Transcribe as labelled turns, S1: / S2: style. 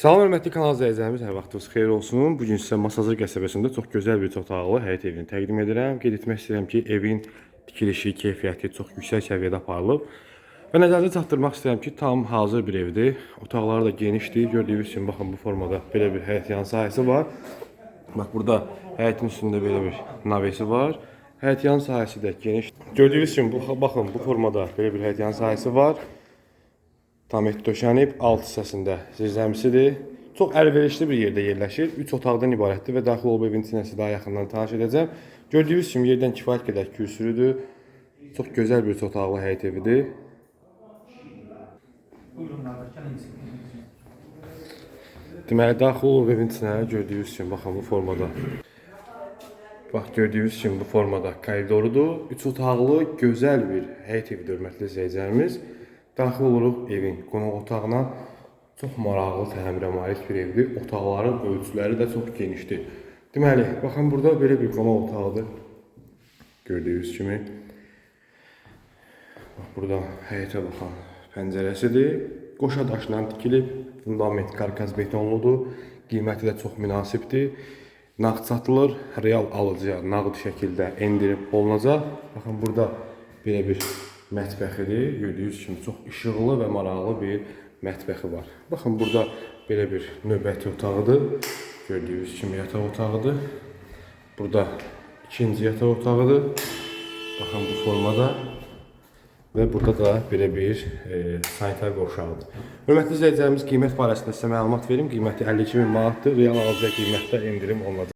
S1: Salam hörmətli kanal izləyicilərimiz, hər vaxtınız xeyir olsun. Bu gün sizə Masazır qəsəbəsində çox gözəl bir otaqlı həyət evini təqdim edirəm. Qeyd etmək istəyirəm ki, evin tikilişi, keyfiyyəti çox yüksək səviyyədə aparılıb. Və nəzərinizə çatdırmaq istəyirəm ki, tam hazır bir evdir. Otaqları da genişdir. Gördüyünüz kimi baxın bu formada belə bir həyət yan sahəsi var. Bax burada həyətin üstündə belə bir navesi var. Həyət yan sahəsi də geniş. Gördüyünüz kimi bu baxın bu formada belə bir həyət yan sahəsi var. Tam et döşənib, alt hissəsində zirzəmisidir. Çox əlverişli bir yerdə yerləşir. 3 otaqdan ibarətdir və daxil olub evin içinə sizə daha yaxından tanış edəcəm. Gördüyünüz kimi yerdən kifayət qədər kürsülüdür. Çox gözəl bir otaqlı həyət evidir. Deməli, daxil olub evin içinə gördüyünüz kimi baxın bu formada. Bax gördüyünüz kimi bu formada koridorudur. 3 otaqlı gözəl bir həyət evidir hörmətli izləyicilərimiz. Daxil oluruq evin qonaq otağına. Çox maraqlı təmirə malik bir evdir. Otaqların ölçüləri də çox genişdir. Deməli, baxın burada belə bir qonaq otağıdır. Gördüyünüz kimi. Bax burada həyətə baxan pəncərəsidir. Qoşa daşla tikilib, fundament karkaz betonludur. Qiyməti də çox münasibdir. Nağd satılır, real alıcıya nağd şəkildə endirib olunacaq. Baxın burada belə bir mətbəxidir. Gördüyünüz kimi çox işıqlı və maraqlı bir mətbəxi var. Baxın burada belə bir növbəti otağıdır. Gördüyünüz kimi yataq otağıdır. Burada ikinci yataq otağıdır. Baxın bu formada və burada da belə bir e, sanitar qovşağıdır. Hörmətli izləyicilərimiz, qiymət barəsində sizə məlumat verim. Qiyməti 52 min manatdır. Real alıcıya qiymətdə endirim olunacaq.